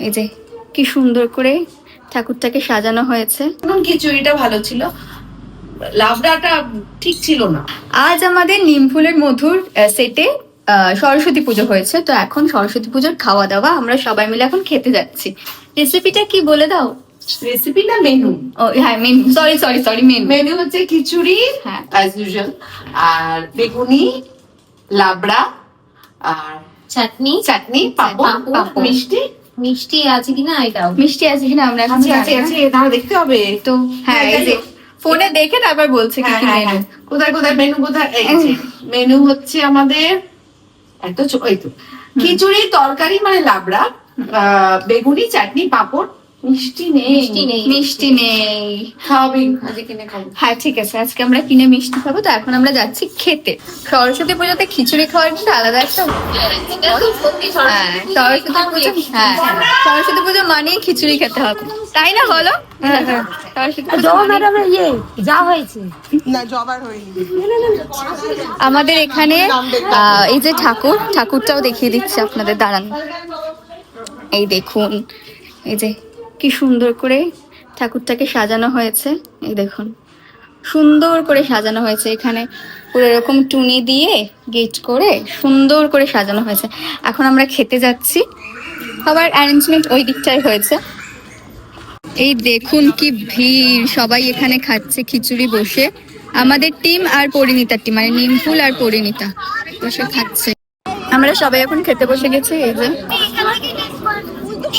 এই যে কি সুন্দর করে ঠাকুরটাকে সাজানো হয়েছে। এখন খিচুড়িটা ভালো ছিল। লাবড়াটা ঠিক ছিল না। আজ আমাদের নিমফুলের মধুর সেটে আহ, সরস্বতী পুজো হয়েছে। তো এখন সরস্বতী পুজোর খাওয়া দাওয়া আমরা সবাই মিলে এখন খেতে যাচ্ছি। রেসিপিটা কি বলে দাও? রেসিপি না মেনু ও হ্যাঁ menu sorry sorry sorry menu menu হচ্ছে খিচুড়ি হ্যাঁ। অ্যাজ ইউজুয়াল আর বেগুনি লাবড়া আর চাটনি চাটনি পাঁপড়। মিষ্টি মিষ্টি আছে কিনা এটাও? মিষ্টি আছে কিনা আমরা এখন আছে আছে আছে দেখতে হবে। তো হ্যাঁ এই যে ফোনে দেখে তারপর বলছে কি হ্যাঁ, কি হ্যাঁ, মেনু হ্যাঁ। কোথায় কোথায় মেনু কোথায়? এই যে মেনু হচ্ছে আমাদের এত ওই তো। খিচুড়ি তরকারি মানে লাবড়া আহ, বেগুনি চাটনি পাপড় মিষ্টি নেই মিষ্টি নেই। মিষ্টি নেই। খাওয়াবি আজকে কিনে খাব। হ্যাঁ ঠিক আছে আজকে আমরা কিনে মিষ্টি খাব তো এখন আমরা যাচ্ছি খেতে। সরস্বতী পুজোতে খিচুড়ি খাওয়ার কিন্তু আলাদা একটা হ্যাঁ সরস্বতী পুজো হ্যাঁ সরস্বতী পুজো মানেই খিচুড়ি খেতে হবে। তাই না বলো? আমাদের এখানে এই যে ঠাকুর ঠাকুরটাও দেখিয়ে দিচ্ছে আপনাদের দাঁড়ান। এই দেখুন এই যে কি সুন্দর করে ঠাকুরটাকে সাজানো হয়েছে। এই দেখুন। সুন্দর করে সাজানো হয়েছে। এখানে পুরো এরকম টুনি দিয়ে গেট করে সুন্দর করে সাজানো হয়েছে। এখন আমরা খেতে যাচ্ছি। সবার অ্যারেঞ্জমেন্ট ওই দিকটাই হয়েছে। এই দেখুন কি ভিড়। সবাই এখানে খাচ্ছে, খিচুড়ি বসে। আমাদের টিম আর পরিণীতার টিম মানে নিমফুল আর পরিণীতা বসে খাচ্ছে। আমরা সবাই এখন খেতে বসে গেছি, এই যে।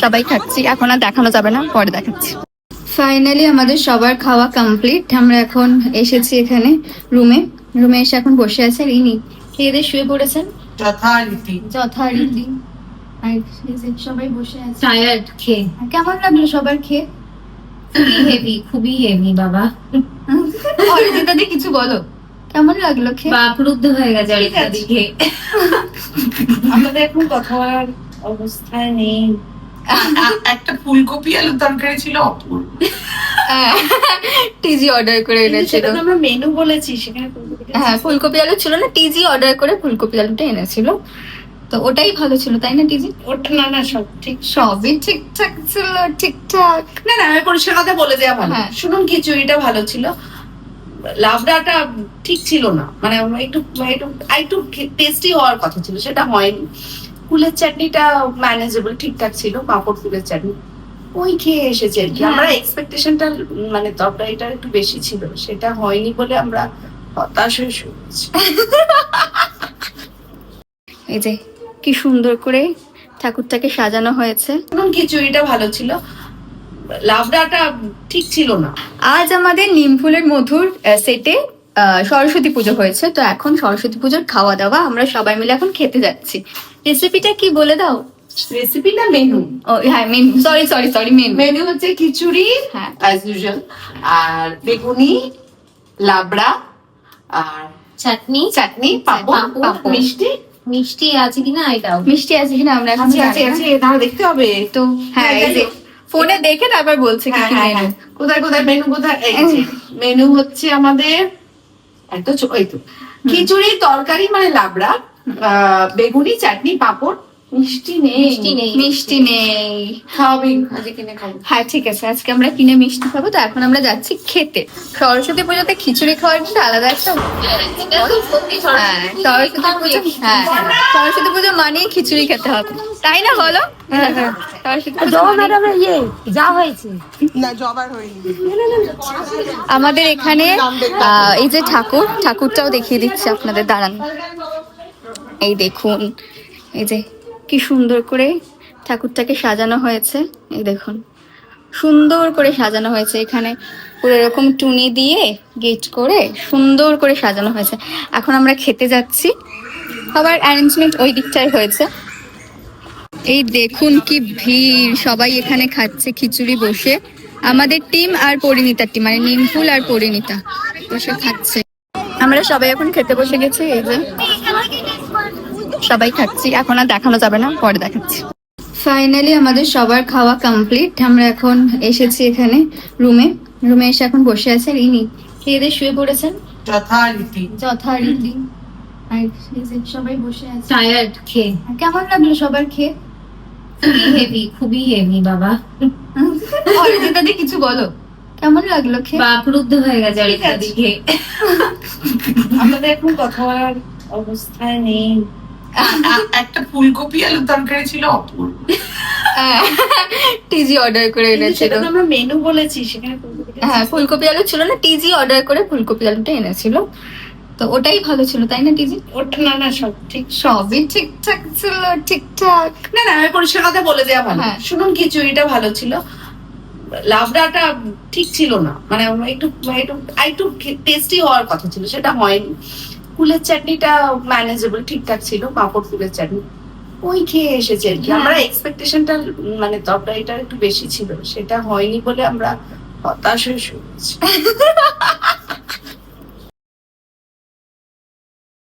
সবাই খাচ্ছি। এখন আর দেখানো যাবে না পরে দেখাচ্ছি। ফাইনালি আমাদের সবার খাওয়া কমপ্লিট আমরা এখন এসেছি এখানে রুমে। রুমে এসে এখন বসে আছে আর ইনি খেয়ে দিয়ে শুয়ে পড়েছেন? যথারীতি। যথারীতি। আর সবাই বসে আছে। টায়ার্ড খেয়ে কেমন লাগল সবার খেয়ে? খুবই হেভি খুবই হেভি বাবা। অরিজিতা দি কিছু বলো। কেমন লাগল খেয়ে? বাকরুদ্ধ হয়ে গেছে অরিত্রা দিকে আমাদের এখন কথা অবস্থায় নেই। একটা ফুলকপি আলুর তরকারি ছিল অপূর্ব। টিজি অর্ডার করে এনেছিল। সেটা তো আমরা মেনু বলেছি সেখানে হ্যাঁ ফুলকপি আলু ছিল না টিজি অর্ডার করে ফুলকপি আলুটা এনেছিল। তো ওটাই ভালো ছিল তাই না টিজি? ওটা না না সব ঠিক সবই ঠিকঠাক ছিল ঠিকঠাক। না না আমি পরিষ্কার কথা বলে দেওয়া ভালো। হ্যাঁ। শুনুন খিচুড়িটা ভালো ছিল। লাবড়াটা ঠিক ছিল না। মানে একটু একটু একটু টেস্টি হওয়ার কথা ছিল সেটা হয়নি। ফুলের চাটনিটা ম্যানেজেবল ঠিকঠাক ছিল পাঁপড় ফুলের চাটনি। ওই খেয়ে এসেছে আর কি। হ্যাঁ। আমরা এক্সপেকটেশনটা মানে তরকারিটা একটু বেশি ছিল সেটা হয়নি বলে আমরা হতাশ হয়ে শুনেছি এই যে কি সুন্দর করে ঠাকুরটাকে সাজানো হয়েছে। শুনুন খিচুড়িটা ভালো ছিল। লাবড়াটা ঠিক ছিল না। আজ আমাদের নিমফুলের মধুর সেটে সরস্বতী পুজো হয়েছে তো এখন সরস্বতী পুজোর খাওয়া দাওয়া আমরা সবাই মিলে এখন খেতে যাচ্ছি। রেসিপিটা কি বলে দাও? রেসিপি না মেনু ও হ্যাঁ menu sorry sorry sorry menu menu হচ্ছে খিচুড়ি হ্যাঁ। অ্যাজ ইউজুয়াল আর বেগুনি লাবড়া আর চাটনি। চাটনি পাপড় মিষ্টি? মিষ্টি আছে কিনা এটাও? মিষ্টি আছে কিনা আমরা এখন আছে জানি আছে না। আছে দাঁড়া দেখতে হবে। তো হ্যাঁ এই যে ফোনে দেখে তারপর বলছে কি হ্যাঁ, কি হ্যাঁ, মেনু হ্যাঁ। কোথায় কোথায় মেনু কোথায়? এই মেনু হচ্ছে আমাদের এত এই তো। খিচুড়ি তরকারি মানে লাবড়া বেগুনি চাটনি পাপড় মিষ্টি নেই। মিষ্টি নেই। মিষ্টি নেই। খাওয়াবি আজকে কিনে খাব। হ্যাঁ ঠিক আছে আজকে আমরা কিনে মিষ্টি খাব। তো এখন আমরা যাচ্ছি খেতে। সরস্বতী পুজোতে খিচুড়ি খাওয়ার কিন্তু আলাদা একটা হ্যাঁ সরস্বতী পুজো হ্যাঁ সরস্বতী পুজো মানেই খিচুড়ি খেতে হবে। তাই না বলো? ম্যাডামের ইয়ে যা হয়েছে। না জবার হয়নি। আমাদের এখানে এই যে ঠাকুর ঠাকুরটাও দেখিয়ে দিচ্ছে আপনাদের দাঁড়ান। এই দেখুন এই যে কি সুন্দর করে ঠাকুরটাকে সাজানো হয়েছে। এই দেখুন, সুন্দর করে সাজানো হয়েছে। এখানে পুরো এরকম টুনি দিয়ে গেট করে সুন্দর করে সাজানো হয়েছে। এখন আমরা খেতে যাচ্ছি। সবার অ্যারেঞ্জমেন্ট ওই দিকটাই হয়েছে। এই দেখুন কি ভিড়। সবাই এখানে খাচ্ছে, খিচুড়ি বসে। আমাদের টিম আর পরিণীতার টিম মানে নিমফুল আর পরিণীতা বসে খাচ্ছে। আমরা সবাই এখন খেতে বসে গেছি, এই যে। সবাই খাচ্ছি। এখন আর দেখানো যাবে না পরে দেখাচ্ছি। ফাইনালি আমাদের সবার খাওয়া কমপ্লিট আমরা এখন এসেছি এখানে রুমে রুমে এসে এখন বসে আছে আর ইনি খেয়ে দিয়ে শুয়ে পড়েছেন? যথারীতি। যথারীতি। আর সবাই বসে আছে। টায়ার্ড খেয়ে। কেমন লাগল সবার খেয়ে? হেভি খুবই হেভি বাবা। অরিজিতা দি কিছু বলো। কেমন লাগল খেয়ে? বাকরুদ্ধ হয়ে গেছে দিকে আমাদের এখন কথা বলার অবস্থায় নেই। একটা ফুলকপি আলুর তরকারি ছিল অপূর্ব। টিজি অর্ডার করে এনেছিল। তো আমরা মেনু বলেছি সেখানে হ্যাঁ ফুলকপি আলু ছিল না টিজি অর্ডার করে ফুলকপি আলুটা এনেছিল। তো ওটাই ভালো ছিল তাই না টিজি? ওটা না না সব ঠিক। সবই ঠিকঠাক ছিল ঠিকঠাক। না না আমি পরিষ্কার কথা বলে দেওয়া ভালো। হ্যাঁ। শুনুন খিচুড়িটা ভালো ছিল। লাবড়াটা ঠিক ছিল না। মানে একটু একটু একটু টেস্টি হওয়ার কথা ছিল সেটা হয়নি। কুলের চাটনিটা ম্যানেজেবল ঠিকঠাক ছিল পাঁপড় ফুলের চাটনি। ওই খেয়ে এসেছে আর কি। হ্যাঁ। আমরা এক্সপেকটেশনটা মানে তরকারিটা একটু বেশি ছিল। সেটা হয়নি বলে আমরা হতাশ হয়ে শুনেছি